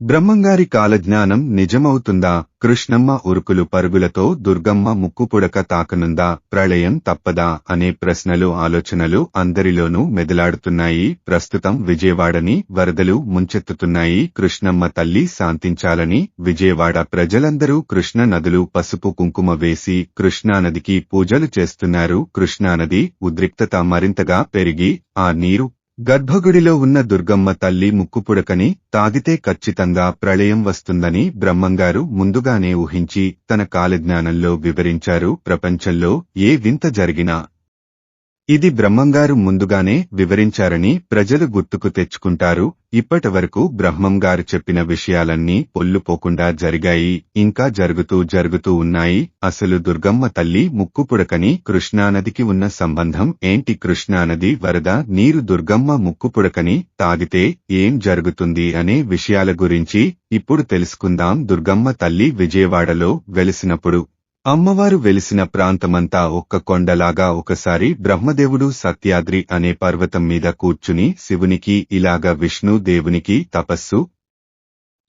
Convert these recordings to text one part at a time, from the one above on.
బ్రహ్మంగారి కాలజ్ఞానం నిజమవుతుందా? కృష్ణమ్మ ఉరుకులు పరుగులతో దుర్గమ్మ ముక్కుపుడక తాకనుందా? ప్రళయం తప్పదా? అనే ప్రశ్నలు ఆలోచనలు అందరిలోనూ మెదలాడుతున్నాయి. ప్రస్తుతం విజయవాడని వరదలు ముంచెత్తుతున్నాయి. కృష్ణమ్మ తల్లి శాంతించాలని విజయవాడ ప్రజలందరూ కృష్ణ నదులు పసుపు కుంకుమ వేసి కృష్ణానదికి పూజలు చేస్తున్నారు. కృష్ణానది ఉద్రిక్తత మరింతగా పెరిగి ఆ నీరు గర్భగుడిలో ఉన్న దుర్గమ్మ తల్లి ముక్కుపుడకని తాగితే ఖచ్చితంగా ప్రళయం వస్తుందని బ్రహ్మంగారు ముందుగానే ఊహించి తన కాలజ్ఞానంలో వివరించారు. ప్రపంచంలో ఏ వింత జరిగినా ఇది బ్రహ్మంగారు ముందుగానే వివరించారని ప్రజలు గుర్తుకు తెచ్చుకుంటారు. ఇప్పటి వరకు బ్రహ్మంగారు చెప్పిన విషయాలన్నీ పొల్లుపోకుండా జరిగాయి. ఇంకా జరుగుతూ జరుగుతూ ఉన్నాయి. అసలు దుర్గమ్మ తల్లి ముక్కుపుడకని కృష్ణానదికి ఉన్న సంబంధం ఏంటి? కృష్ణానది వరద నీరు దుర్గమ్మ ముక్కుపుడకని తాగితే ఏం జరుగుతుంది అనే విషయాల గురించి ఇప్పుడు తెలుసుకుందాం. దుర్గమ్మ తల్లి విజయవాడలో వెలిసినప్పుడు అమ్మవారు వెలిసిన ప్రాంతమంతా ఒక్క కొండలాగా ఒకసారి బ్రహ్మదేవుడు సత్యాద్రి అనే పర్వతం మీద కూర్చుని శివునికి ఇలాగ విష్ణు దేవునికి తపస్సు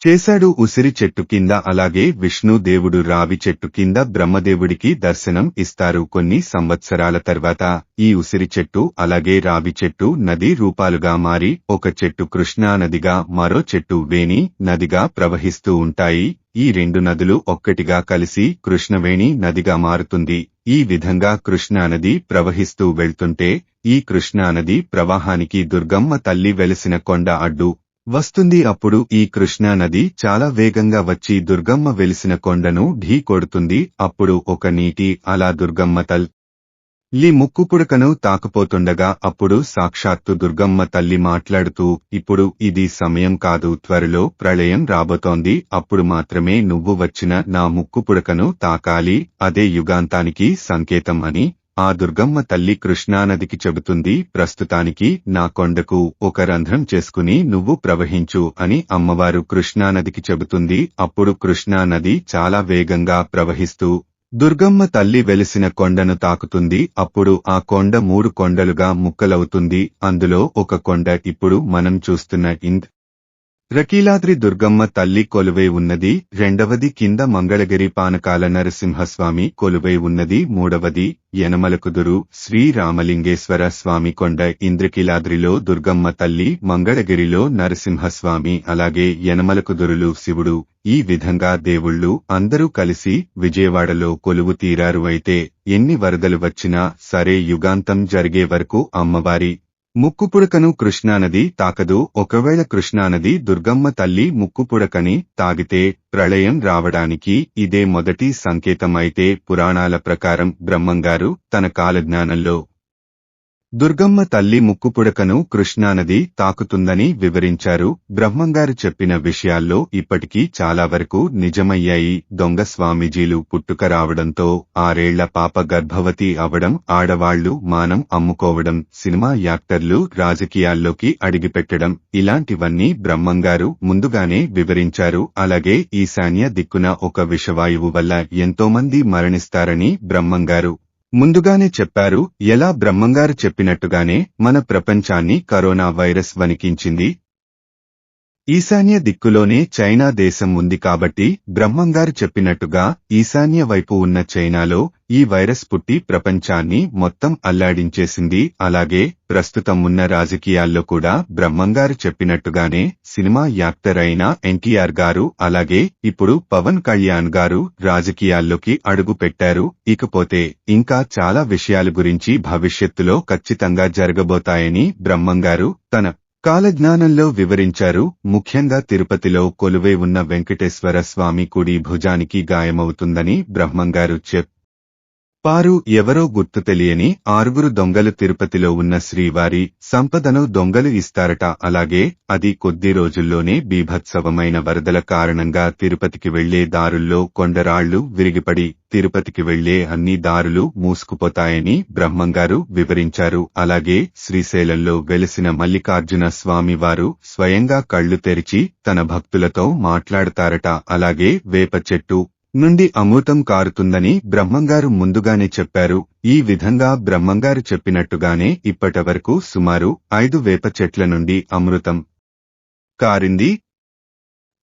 చేశాడు ఉసిరి చెట్టు కింద అలాగే విష్ణు దేవుడు రావి చెట్టు కింద బ్రహ్మదేవుడికి దర్శనం ఇస్తారు. కొన్ని సంవత్సరాల తర్వాత ఈ ఉసిరి చెట్టు అలాగే రావి చెట్టు నది రూపాలుగా మారి ఒక చెట్టు కృష్ణా నదిగా మరో చెట్టు వేణి నదిగా ప్రవహిస్తూ ఉంటాయి. ఈ రెండు నదులు ఒక్కటిగా కలిసి కృష్ణవేణి నదిగా మారుతుంది. ఈ విధంగా కృష్ణానది ప్రవహిస్తూ వెళ్తుంటే ఈ కృష్ణానది ప్రవాహానికి దుర్గమ్మ తల్లి వెలిసిన కొండ అడ్డు వస్తుంది అప్పుడు ఈ కృష్ణా నది చాలా వేగంగా వచ్చి దుర్గమ్మ వెలిసిన కొండను ఢీ కొడుతుంది. అప్పుడు ఒక నీటి అలా దుర్గమ్మ తల్ లీ ముక్కుపుడకను తాకపోతుండగా అప్పుడు సాక్షాత్తు దుర్గమ్మ తల్లి మాట్లాడుతూ ఇప్పుడు ఇది సమయం కాదు త్వరలో ప్రళయం రాబోతోంది. అప్పుడు మాత్రమే నువ్వు వచ్చిన నా ముక్కుపుడకను తాకాలి. అదే యుగాంతానికి సంకేతం అని ఆ దుర్గమ్మ తల్లి కృష్ణానదికి చెబుతుంది ప్రస్తుతానికి నా కొండకు ఒక రంధ్రం చేసుకుని నువ్వు ప్రవహించు అని అమ్మవారు కృష్ణానదికి చెబుతుంది. అప్పుడు కృష్ణానది చాలా వేగంగా ప్రవహిస్తూ దుర్గమ్మ తల్లి వెలిసిన కొండను తాకుతుంది. అప్పుడు ఆ కొండ మూడు కొండలుగా ముక్కలవుతుంది. అందులో ఒక కొండ ఇప్పుడు మనం చూస్తున్న ఇంద్ రకీలాద్రి దుర్గమ్మ తల్లి కొలువై ఉన్నది రెండవది కింద మంగళగిరి పానకాల నరసింహస్వామి కొలువై ఉన్నది మూడవది యనమలకుదురు శ్రీరామలింగేశ్వర స్వామి కొండ ఇంద్రకీలాద్రిలో దుర్గమ్మ తల్లి మంగళగిరిలో నరసింహస్వామి అలాగే యనమలకుదురులు శివుడు. ఈ విధంగా దేవుళ్ళు అందరూ కలిసి విజయవాడలో కొలువు తీరారు అయితే ఎన్ని వరదలు వచ్చినా సరే యుగాంతం జరిగే వరకు అమ్మవారి ముక్కుపుడకను కృష్ణానది తాకదు. ఒకవేళ కృష్ణానది దుర్గమ్మ తల్లి ముక్కుపుడకని తాగితే ప్రళయం రావడానికి ఇదే మొదటి సంకేతమైతే పురాణాల ప్రకారం బ్రహ్మంగారు తన కాలజ్ఞానంలో దుర్గమ్మ తల్లి ముక్కుపుడకను కృష్ణానది తాకుతుందని వివరించారు. బ్రహ్మంగారు చెప్పిన విషయాల్లో ఇప్పటికీ చాలా వరకు నిజమయ్యాయి. దొంగ స్వామీజీలు పుట్టుక రావడంతో ఆరేళ్ళ పాప గర్భవతి అవడం ఆడవాళ్ళు మానం అమ్ముకోవడం సినిమా యాక్టర్లు రాజకీయాల్లోకి అడిగిపెట్టడం ఇలాంటివన్నీ బ్రహ్మంగారు ముందుగానే వివరించారు. అలాగే ఈశాన్య దిక్కున ఒక విషవాయువు వల్ల ఎంతోమంది మరణిస్తారని బ్రహ్మంగారు ముందుగానే చెప్పారు ఎలా బ్రహ్మంగారు చెప్పినట్టుగానే మన ప్రపంచాన్ని కరోనా వైరస్ వణికించింది ఈశాన్య దిక్కులోనే చైనా దేశం ఉంది కాబట్టి బ్రహ్మంగారు చెప్పినట్టుగా ఈశాన్య వైపు ఉన్న చైనాలో ఈ వైరస్ పుట్టి ప్రపంచాన్ని మొత్తం అల్లాడించేసింది. అలాగే ప్రస్తుతం ఉన్న రాజకీయాల్లో కూడా బ్రహ్మంగారు చెప్పినట్టుగానే సినిమా యాక్టర్ అయిన ఎన్టీఆర్ గారు అలాగే ఇప్పుడు పవన్ కళ్యాణ్ గారు రాజకీయాల్లోకి అడుగు పెట్టారు. ఇకపోతే ఇంకా చాలా విషయాల గురించి భవిష్యత్తులో ఖచ్చితంగా జరగబోతాయని బ్రహ్మంగారు తన కాలజ్ఞానంలో వివరించారు ముఖ్యంగా తిరుపతిలో కొలువై ఉన్న వెంకటేశ్వర స్వామి కుడి భుజానికి గాయమవుతుందని బ్రహ్మంగారు చెప్పారు. ఎవరో గుర్తు తెలియని ఆరుగురు దొంగలు తిరుపతిలో ఉన్న శ్రీవారి సంపదను దొంగలు ఇస్తారట. అలాగే అది కొద్ది రోజుల్లోనే బీభత్సవమైన వరదల కారణంగా తిరుపతికి వెళ్ళే దారుల్లో కొండరాళ్ళు విరిగిపడి తిరుపతికి వెళ్ళే అన్ని దారులు మూసుకుపోతాయని బ్రహ్మంగారు వివరించారు. అలాగే శ్రీశైలంలో వెలిసిన మల్లికార్జున స్వామివారు స్వయంగా కళ్ళు తెరిచి తన భక్తులతో మాట్లాడతారట. అలాగే వేప చెట్టు నుండి అమృతం కారుతుందని బ్రహ్మంగారు ముందుగానే చెప్పారు. ఈ విధంగా బ్రహ్మంగారు చెప్పినట్టుగానే ఇప్పటివరకు సుమారు ఐదు వేప చెట్ల నుండి అమృతం కారింది.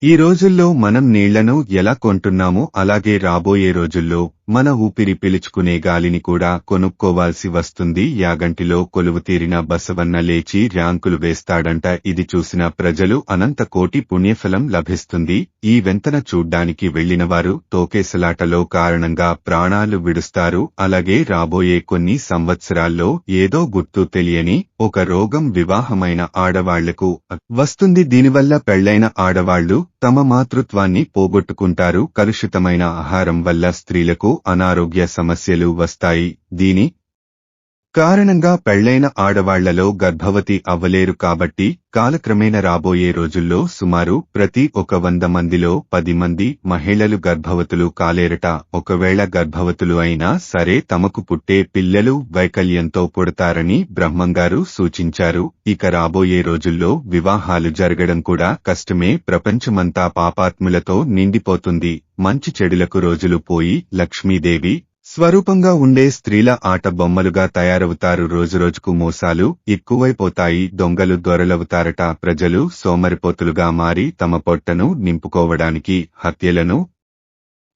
ఈ రోజుల్లో మనం నీళ్ళను ఎలా కొంటున్నామో అలాగే రాబోయే రోజుల్లో మన ఊపిరి పిలుచుకునే గాలిని కూడా కొనుక్కోవాల్సి వస్తుంది. యాగంటిలో కొలువుతీరిన బసవన్న లేచి ర్యాంకులు వేస్తాడంట. ఇది చూసిన ప్రజలు అనంత కోటి పుణ్యఫలం లభిస్తుంది. ఈ వెంతన చూడ్డానికి వెళ్ళినవారు తోకేసలాటలో కారణంగా ప్రాణాలు విడుస్తారు. అలాగే రాబోయే కొన్ని సంవత్సరాల్లో ఏదో గుర్తు తెలియని ఒక రోగం వివాహమైన ఆడవాళ్ళకు వస్తుంది. దీనివల్ల పెళ్ళైన ఆడవాళ్ళు తమ మాతృత్వాన్ని పోగొట్టుకుంటారు. కలుషితమైన ఆహారం వల్ల స్త్రీలకు అనారోగ్య సమస్యలు వస్తాయి. దీని కారణంగా పెళ్ళైన ఆడవాళ్ళలో గర్భవతి అవ్వలేరు కాబట్టి కాలక్రమేణ రాబోయే రోజుల్లో సుమారు ప్రతి ఒక వంద మందిలో పది మంది మహిళలు గర్భవతులు కాలేరట. ఒకవేళ గర్భవతులు అయినా సరే తమకు పుట్టే పిల్లలు వైకల్యంతో పుడతారని బ్రహ్మంగారు సూచించారు. ఇక రాబోయే రోజుల్లో వివాహాలు జరగడం కూడా కష్టమే. ప్రపంచమంతా పాపాత్ములతో నిండిపోతుంది. మంచి చెడులకు రోజులు పోయి లక్ష్మీదేవి స్వరూపంగా ఉండే స్త్రీల ఆట బొమ్మలుగా తయారవుతారు రోజురోజుకు మోసాలు ఎక్కువైపోతాయి దొంగలు దొరలవుతారట ప్రజలు సోమరిపోతులుగా మారి తమ పొట్టను నింపుకోవడానికి హత్యలను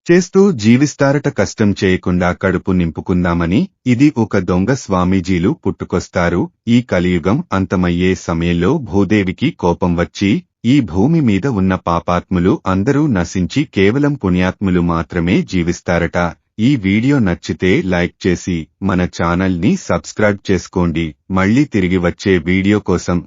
చేస్తూ జీవిస్తారట. కష్టం చేయకుండా కడుపు నింపుకుందామని ఇది ఒక దొంగ స్వామీజీలు పుట్టుకొస్తారు. ఈ కలియుగం అంతమయ్యే సమయంలో భూదేవికి కోపం వచ్చి ఈ భూమి మీద ఉన్న పాపాత్ములు అందరూ నశించి కేవలం పుణ్యాత్ములు మాత్రమే జీవిస్తారట. ఈ వీడియో నచ్చితే లైక్ చేసి మన ఛానల్ని సబ్స్క్రైబ్ చేసుకోండి. మళ్ళీ తిరిగి వచ్చే వీడియో కోసం